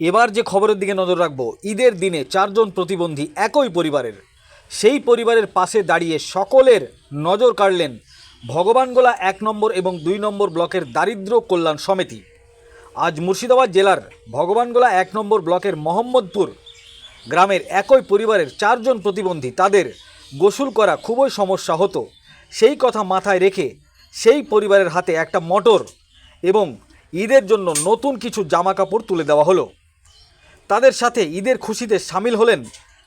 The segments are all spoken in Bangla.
এবার যে খবরের দিকে নজর রাখব, ঈদের দিনে চারজন প্রতিবন্ধী একই পরিবারের। সেই পরিবারের পাশে দাঁড়িয়ে সকলের নজর কাড়লেন ভগবানগোলা এক নম্বর এবং দুই নম্বর ব্লকের দারিদ্র কল্যাণ সমিতি। আজ মুর্শিদাবাদ জেলার ভগবানগোলা এক নম্বর ব্লকের মোহাম্মদপুর গ্রামের একই পরিবারের চারজন প্রতিবন্ধী তাদের গোসল করা খুবই সমস্যা হতো। সেই কথা মাথায় রেখে সেই পরিবারের হাতে একটা মোটর এবং ঈদের জন্য নতুন কিছু জামা কাপড় তুলে দেওয়া হলো। তাদের সাথে ঈদের খুশিতে সামিল হলেন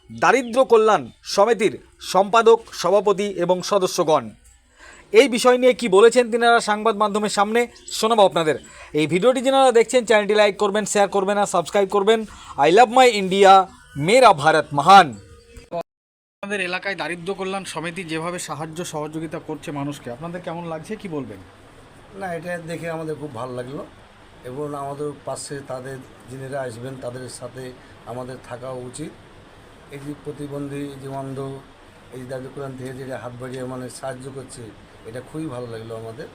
দারিদ্র কল্যাণ সমিতির সম্পাদক সভাপতি এবং সদস্যগণ। এই বিষয় নিয়ে কি বলেছেন তিনারা সংবাদ মাধ্যমের সামনে শোনাবো আপনাদের। এই ভিডিওটি যারা দেখছেন চ্যানেলটি লাইক করবেন শেয়ার করবেন আর সাবস্ক্রাইব করবেন। আই লাভ মাই ইন্ডিয়া মেরা ভারত মহান। আপনাদের এলাকায় দারিদ্র কল্যাণ সমিতি যেভাবে সাহায্য সহযোগিতা করছে মানুষকে আপনাদের কেমন লাগছে? কি বলবেন? না এটা দেখে আমাদের খুব ভালো লাগল। এবং আমাদের পাশে তাদের যিনিরা আসবেন তাদের সাথে আমাদের থাকা উচিত। এই যে প্রতিবন্ধী যে অন্ধ এই যে দারিদ্র কল্যাণ থেকে যেটা হাত বাড়িয়ে মানে সাহায্য করছে এটা খুবই ভালো লাগল আমাদের।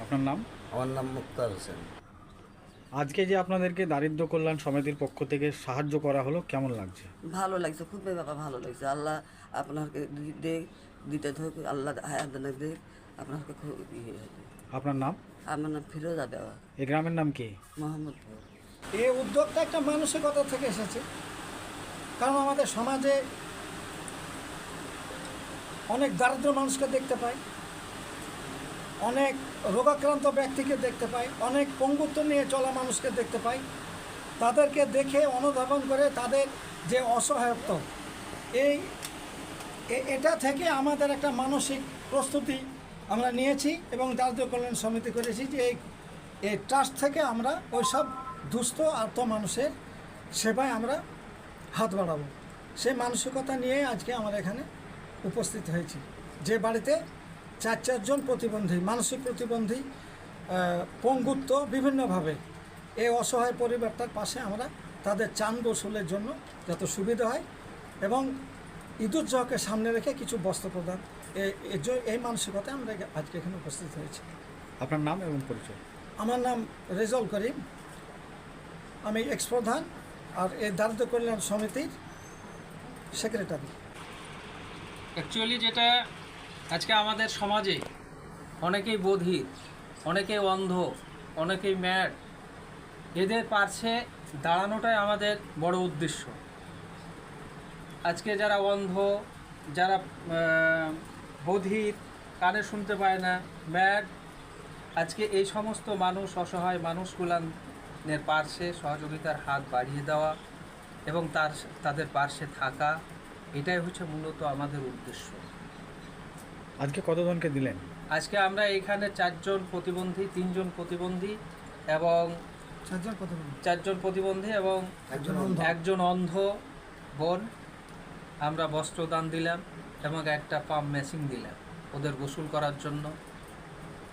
আপনার নাম? আমার নাম মুক্তার হোসেন। আজকে যে আপনাদেরকে দারিদ্র কল্যাণ সমিতির পক্ষ থেকে সাহায্য করা হলো কেমন লাগছে? ভালো লাগছে খুব বাবা ভালো লাগছে। আল্লাহ আপনাকে দি- দেখ দিতে থাকুক আল্লাহ হায়াত দেখ আপনাকে খুব ইয়ে আপনার নাম? আমার নাম ফিরোজা দেওয়া এই গ্রামের নাম কি? মোহাম্মদপুর। এই উদ্যোগটা একটা মানসিকতা থেকে এসেছে। কারণ আমাদের সমাজে অনেক দারিদ্র মানুষকে দেখতে পাই অনেক রোগাক্রান্ত ব্যক্তিকে দেখতে পাই অনেক পঙ্গুত্ব নিয়ে চলা মানুষকে দেখতে পাই। তাদেরকে দেখে অনুধাবন করে তাদের যে অসহায়ত্ব এই এটা থেকে আমাদের একটা মানসিক প্রস্তুতি আমরা নিয়েছি এবং দারিদ্র কল্যাণ সমিতি করেছি যে এই ট্রাস্ট থেকে আমরা ওই সব দুস্থ আর্ত মানুষের সেবায় আমরা হাত বাড়াবো। সেই মানসিকতা নিয়ে আজকে আমরা এখানে উপস্থিত হয়েছি। যে বাড়িতে চার চারজন প্রতিবন্ধী, মানসিক প্রতিবন্ধী পঙ্গুত্ব বিভিন্নভাবে এই অসহায় পরিবারটার পাশে আমরা তাদের চান গোসলের জন্য যত সুবিধা হয় এবং ঈদুজ্জহকে সামনে রেখে কিছু বস্ত্র প্রদান এই- এই এই মানসিকতায় আমরা আজকে এখানে উপস্থিত হয়েছি। আপনার নাম এবং পরিচয়? আমার নাম রেজল করিম। আমি এক্স প্রধান আর এই দারিদ্র কল্যাণ সমিতির সেক্রেটারি অ্যাকচুয়ালি যেটা আজকে আমাদের সমাজে অনেকেই বধির অনেকেই অন্ধ অনেকেই ম্যাড এদের পার্শ্বে দাঁড়ানোটাই আমাদের বড় উদ্দেশ্য। আজকে যারা অন্ধ যারা বধির কানে শুনতে পায় না। ম্যাড আজকে এই সমস্ত মানুষ অসহায় মানুষগুলানের পার্শ্বে সহযোগিতার হাত বাড়িয়ে দেওয়া এবং তার তাদের পার্শ্বে থাকা এটাই হচ্ছে মূলত আমাদের উদ্দেশ্য। আজকে কতজনকে দিলেন? আজকে আমরা এখানে চারজন প্রতিবন্ধী তিনজন প্রতিবন্ধী এবং চারজন প্রতিবন্ধী। চারজন প্রতিবন্ধী এবং একজন অন্ধ। একজন অন্ধ বোন। আমরা বস্ত্রদান দিলাম। এবং একটা পাম্প মেশিন দিলেন। ওদের গোসল করার জন্য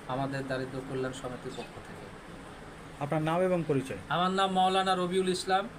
আমাদের দারিদ্র কল্যাণ সমিতির পক্ষ থেকে। আপনার নাম এবং পরিচয়? আমার নাম মাওলানা রবিউল ইসলাম।